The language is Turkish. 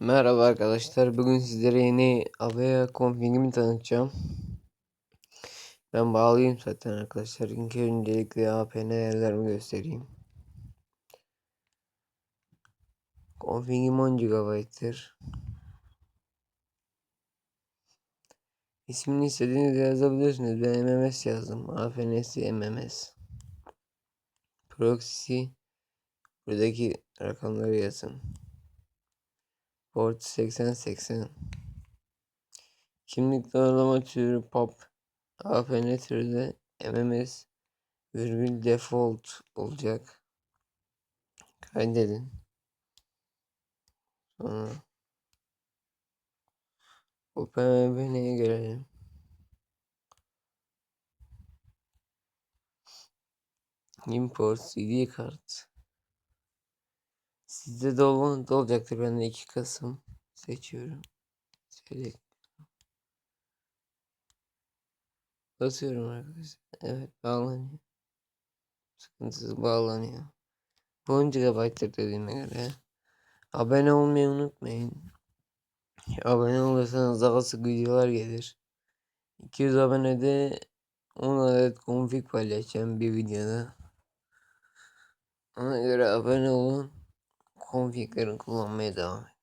Merhaba arkadaşlar. Bugün sizlere yeni Avaya config'imi tanıtacağım. Ben bağlayayım zaten arkadaşlar. İlk öncelikle APN ayarlarımı göstereyim. Config'im 10 GB'tır. İsmini istediğiniz yazabilirsiniz. Ben MMS yazdım. APN'si MMS. Proxy buradaki rakamları yazın. Port 8080 Kimlik doğrulama türü pop APN türü de MMS virgül default olacak. Kaydedin. Sonra OpenVPN'ye gelelim. Import CD kart. Sizde de olan da olacaktır. Ben de 2 Kasım seçiyorum. Select. Basıyorum arkadaşlar. Evet bağlanıyor. Sıkıntısız bağlanıyor. 10 GB'tır dediğime göre. Abone olmayı unutmayın. Abone olursanız daha sık videolar gelir. 200 abonede 10 adet config paylaşacağım bir videoda. Ona göre abone olun. que kırık um devam.